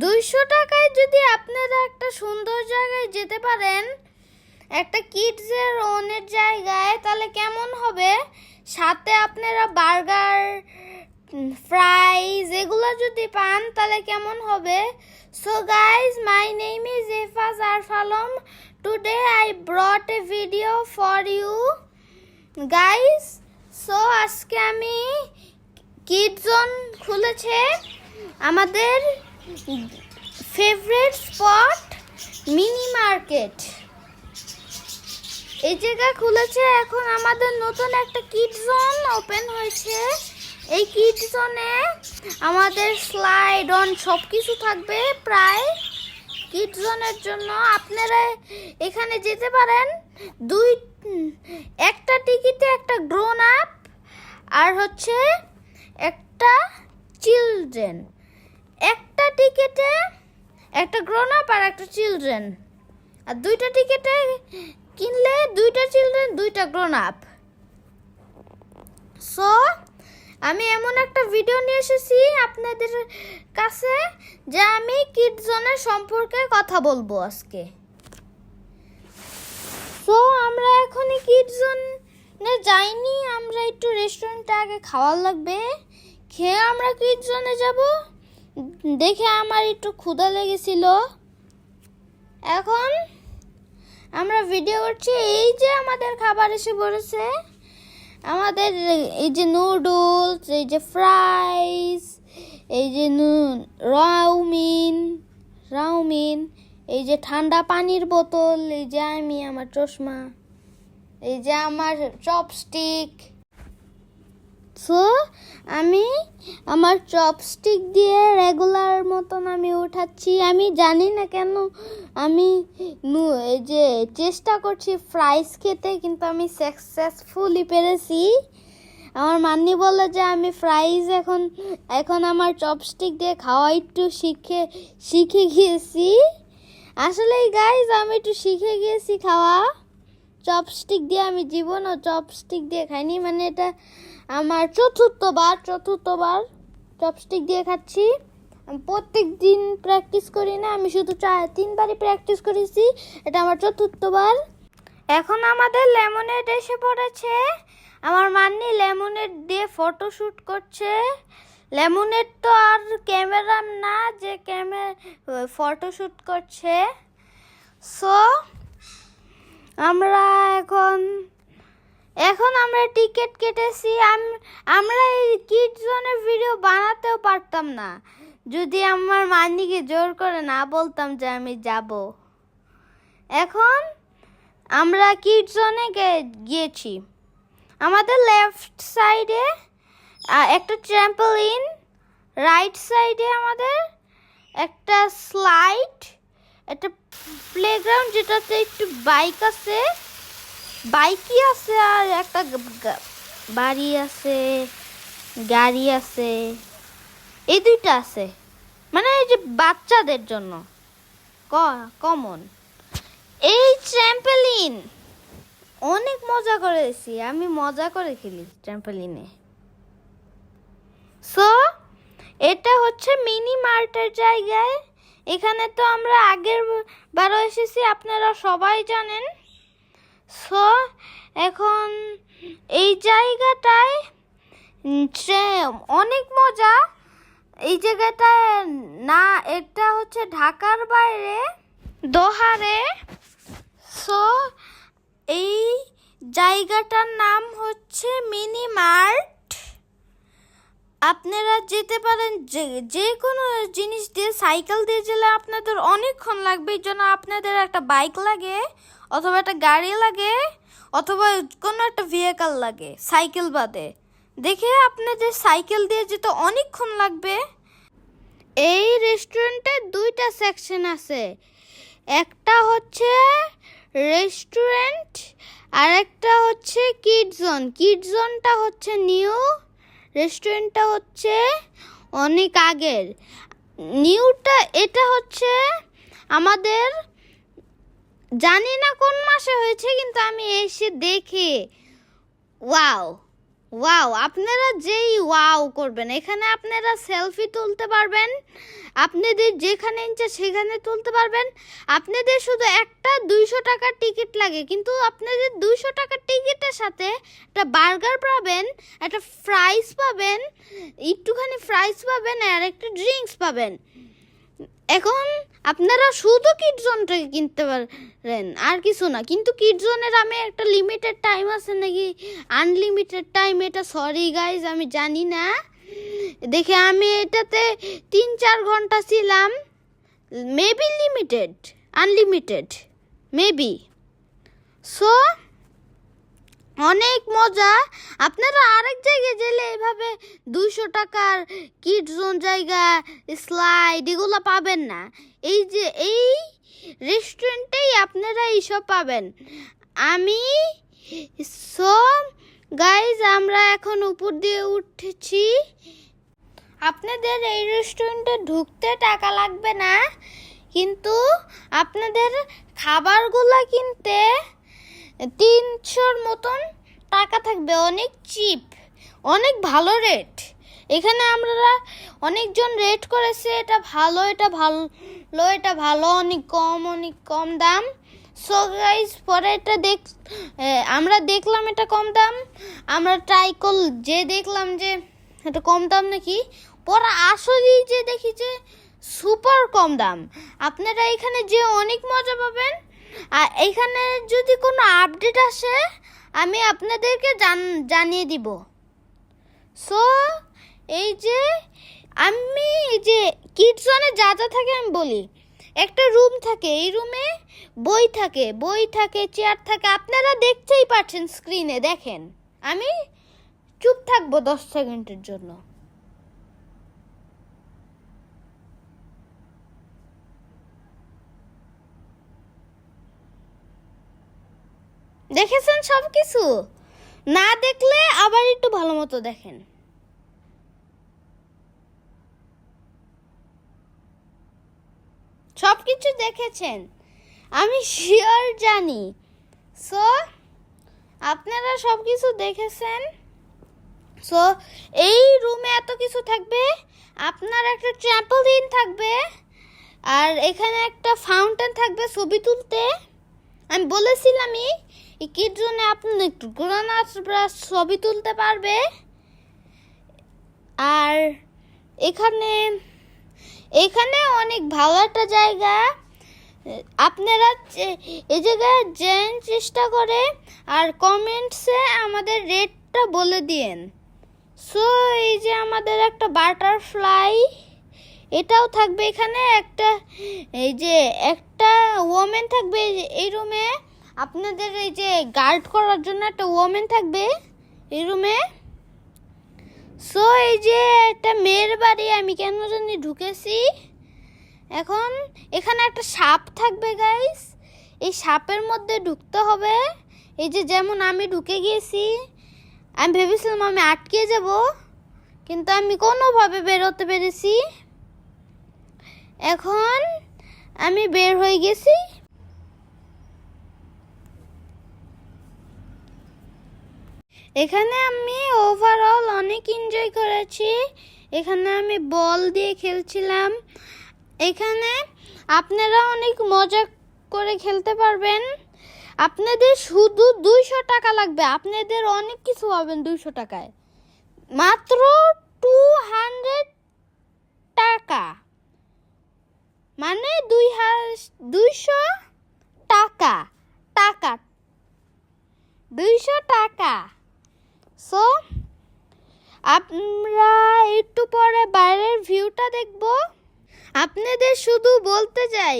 দুইশো টাকায় যদি আপনারা একটা সুন্দর জায়গায় যেতে পারেন, একটা কিডসের ওনের জায়গায়, তাহলে কেমন হবে? সাথে আপনারা বার্গার ফ্রাইজ এগুলো যদি পান, তাহলে কেমন হবে? So guys my name is Ifaz Arfalam today I brought a video for you guys so আজকে আমি কিডজন খুলেছে। আমাদের ফেভারিট স্পট মিনি মার্কেট এই জায়গা খুলেছে এখন আমাদের নতুন একটা কিড জোন ওপেন হয়েছে। এই কিড জোনে আমাদের স্লাইড অন সব কিছু থাকবে প্রায়। কিড জোনের জন্য আপনারা এখানে যেতে পারেন। দুই, একটা টিকিটে একটা গ্রোন আপ আর হচ্ছে একটা চিলড্রেন একটা টিকেটে একটা গ্রোন আপ আর একটা চিলড্রেন আর দুইটা টিকেটে কিনলে দুইটা চিলড্রেন দুইটা গ্রোন আপ সো আমি এমন একটা ভিডিও নিয়ে এসেছি আপনাদের কাছে যে আমি কিড জোনের সম্পর্কে কথা বলব আজকে। সো আমরা এখনই কিড জোনে যাইনি, আমরা একটু রেস্টুরেন্টে আগে খাওয়া লাগবে। খেয়ে আমরা কিড জোনে যাব। দেখে আমার একটু ক্ষুধা লেগেছিল। এখন আমরা ভিডিও করছি, এই যে আমাদের খাবার এসে পড়েছে। আমাদের এই যে নুডলস এই যে ফ্রাইস এই যে রাউমিন রাউমিন এই যে ঠান্ডা পানির বোতল, এই যে আমি আমার চশমা, এই যে আমার চপস্টিক সো আমি আমার চপস্টিক দিয়ে রেগুলার মতন আমি উঠাচ্ছি। আমি জানি না কেন আমি এই যে চেষ্টা করছি ফ্রাইস খেতে, কিন্তু আমি সাকসেসফুলি পেরেছি। আমার মান্নি বলে যে আমি ফ্রাইজ এখন এখন আমার চপস্টিক দিয়ে খাওয়া একটু শিখে শিখে গিয়েছি। আসলে গাইজ আমি একটু শিখে গিয়েছি খাওয়া। চপস্টিক দিয়ে আমি জীবনও চপস্টিক দিয়ে খাইনি মানে এটা আমার চতুর্থবার চতুর্থবার চপস্টিক দিয়ে খাচ্ছি। আমি প্রত্যেক দিন প্র্যাকটিস করি না, আমি শুধু চার, তিনবারই প্র্যাকটিস করেছি। এটা আমার চতুর্থবার। এখন আমাদের লেমনেড এসে পড়েছে। আমার মান্নি লেমনেড দিয়ে ফটো শ্যুট করছে। লেমনেড তো আর ক্যামেরা না যে ক্যামেরা ফটো শ্যুট করছে। সো আমরা এখন এখন আমরা টিকিট কেটেছি, আম- আমরা এই কিড জোনের ভিডিও বানাতেও পারতাম না। যদি আমার মানিকে জোর করে না বলতাম যে আমি যাব। এখন আমরা কিড জোনে গিয়েছি। আমাদের লেফট সাইডে একটা ট্র্যাম্পলিন রাইট সাইডে আমাদের একটা স্লাইড, একটা প্লেগ্রাউন্ড যেটাতে একটু বাইক আছে। বাইকই আছে আর একটা বাড়ি আছে, গাড়ি আছে, এই দুইটা আছে। মানে এই যে বাচ্চাদের জন্য কমন এই ট্র্যাম্পেলিন অনেক মজা করেছি। আমি মজা করে খেলি ট্র্যাম্পেলিনে সো এটা হচ্ছে মিনি মার্টের জায়গায়। এখানে তো আমরা আগের বারও এসেছি, আপনারা সবাই জানেন। সো, এখন এই জায়গাটায় অনেক মজা। এই জায়গাটায় না এটা হচ্ছে ঢাকার বাইরে, দোহারে। সো, এই জায়গাটার নাম হচ্ছে মিনি মার্ট। আপনারা যেতে পারেন যে যে কোনো জিনিস দিয়ে, সাইকেল দিয়ে গেলে আপনাদের অনেকক্ষণ লাগবে। এই জন্য আপনাদের একটা বাইক লাগে, অথবা একটা গাড়ি লাগে, অথবা কোনো একটা ভেহিকাল লাগে, সাইকেল বাদে। দেখে আপনাদের সাইকেল দিয়ে যেতে অনেকক্ষণ লাগবে। এই রেস্টুরেন্টে দুইটা সেকশন আছে। একটা হচ্ছে রেস্টুরেন্ট আর একটা হচ্ছে কিড জোন কিড জোনটা হচ্ছে নিউ রেস্টুরেন্টটা হচ্ছে অনেক আগের। নিউটা এটা হচ্ছে আমাদের, জানি না কোন মাসে হয়েছে, কিন্তু আমি এসে দেখি। ওয়াও ওয়াও আপনারা যেই ওয়াও করবেন, এখানে আপনারা সেলফি তুলতে পারবেন। আপনাদের যেখানে ইচ্ছা সেখানে তুলতে পারবেন। আপনাদের শুধু একটা দুইশো টাকার টিকিট লাগে, কিন্তু আপনাদের দুইশো টাকার টিকিটের সাথে একটা বার্গার পাবেন, একটা ফ্রাইস পাবেন, একটুখানি ফ্রাইস পাবেন, আর একটা ড্রিঙ্কস পাবেন। এখন আপনারা শুধু কিড জোনটাকে কিনতে পারেন, আর কিছু না। কিন্তু কিড জোনের আমি একটা লিমিটেড টাইম আছে নাকি? আনলিমিটেড টাইম এটা সরি গাইজ আমি জানি না। দেখে আমি এটাতে তিন চার ঘণ্টা ছিলাম। Maybe limited unlimited maybe so অনেক মজা। আপনারা আরেক জায়গায় গেলে এভাবে দুশো টাকার কিড জোন জায়গা স্লাইড এগুলো পাবেন না। এই যে এই রেস্টুরেন্টেই আপনারা এইসব পাবেন। আমি সো গাইজ আমরা এখন উপর দিয়ে উঠেছি। আপনাদের এই রেস্টুরেন্টে ঢুকতে টাকা লাগবে না, কিন্তু আপনাদের খাবারগুলো কিনতে তিনশোর মতন টাকা থাকবে, অনেক চিপ, অনেক ভালো রেট এখানে আমরা অনেকজন রেট করেছে, এটা ভালো এটা ভালো এটা ভালো, অনেক কম অনেক কম দাম। সো গাইজ পরে এটা দেখ আমরা দেখলাম এটা কম দাম। আমরা ট্রাই কর, যে দেখলাম যে এটা কম দাম নাকি, পরে আসলেই যে দেখি যে সুপার কম দাম। আপনারা এখানে যে অনেক মজা পাবেন আর এখানে যদি কোনো আপডেট আসে, আমি আপনাদেরকে জান, জানিয়ে দিব। সো এই যে আমি যে কিডজনে যা যা থাকে আমি বলি। একটা রুম থাকে, এই রুমে বই থাকে বই থাকে চেয়ার থাকে। আপনারা দেখতেই পাচ্ছেন স্ক্রিনে দেখেন। আমি চুপ থাকব দশ সেকেন্ডের জন্য। দেখেছেন সব কিছু না দেখলে আবার একটু ভালো মতো দেখেন। সব কিছু দেখেছেন? আমি শিওর জানি। সো আপনারা সব কিছু দেখেছেন? সো এই রুমে এত কিছু থাকবে? আপনার একটা ট্র্যাম্পলিন থাকবে? আর এখানে একটা ফাউন্টেন থাকবে ছবি তুলতে? আমি বলেছিলামই, এই কিড জোনে আপনি একটু ব্রাশ ছবি তুলতে পারবে। আর এখানে এখানে অনেক ভালো একটা জায়গা। আপনারা এই জায়গায় যেন চেষ্টা করে আর কমেন্টসে আমাদের রেটটা বলে দিয়েন। সো, এই যে আমাদের একটা বাটারফ্লাই, এটাও থাকবে এখানে। একটা, এই যে একটা ওমেন থাকবে এই রুমে আপনাদের এই যে গার্ড করার জন্য একটা ওমেন থাকবে এই রুমে সো এই যে একটা মেয়ের বাড়ি, আমি কেন জানি ঢুকেছি। এখন এখানে একটা সাপ থাকবে গাইস এই সাপের মধ্যে ঢুকতে হবে। এই যে যেমন আমি ঢুকে গিয়েছি, আমি ভেবেছিলাম আমি আটকে যাব, কিন্তু আমি কোনোভাবে বেরোতে পেরেছি। এখন আমি বের হয়ে গেছি। এখানে আমি ওভারঅল অনেক এনজয় করেছি। এখানে আমি বল দিয়ে খেলছিলাম। এখানে আপনারা অনেক মজা করে খেলতে পারবেন। আপনাদের শুধু দুইশো টাকা লাগবে। আপনাদের অনেক কিছু পাবেন দুইশো টাকায়। মাত্র টু হান্ড্রেড টাকা। মানে দুই দুইশো টাকা টাকা। দুইশো টাকা। সো আমরা একটু পরে বাইরের ভিউটা দেখব। আপনাদের শুধু বলতে চাই,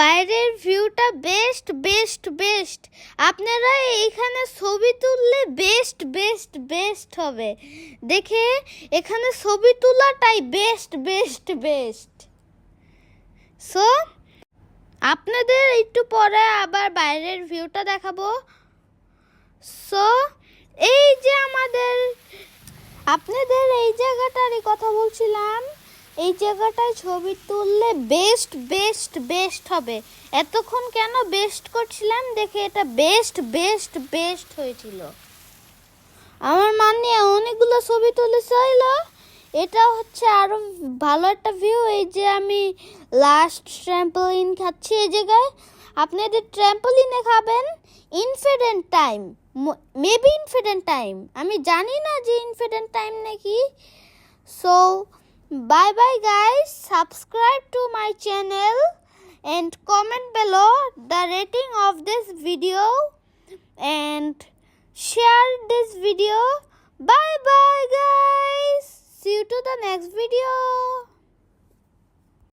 বাইরের ভিউটা বেস্ট বেস্ট বেস্ট আপনারা এখানে ছবি তুললে বেস্ট বেস্ট বেস্ট হবে। দেখে এখানে ছবি তোলাটাই বেস্ট বেস্ট বেস্ট সো আপনাদের একটু পরে আবার বাইরের ভিউটা দেখাবো। সো এই যে আমাদের, আপনাদের এই জায়গাটারই কথা বলছিলাম। এই জায়গাটায় ছবি তুললে বেস্ট বেস্ট বেস্ট হবে। এতক্ষণ কেন বেস্ট করছিলাম? দেখে এটা বেস্ট বেস্ট বেস্ট হয়েছিল। আমার মান নিয়ে অনেকগুলো ছবি তুলেছিল এটা হচ্ছে আরও ভালো একটা ভিউ এই যে আমি লাস্ট ট্র্যাম্পলিন খাচ্ছি এই জায়গায়। আপনি যদি ট্র্যাম্পলিনে খাবেন infinite time maybe infinite time আমি জানি না যে ইনফিডেন্ট টাইম নাকি। So bye bye guys subscribe to my channel and comment below the rating of this video and share this video bye bye guys see you to the next video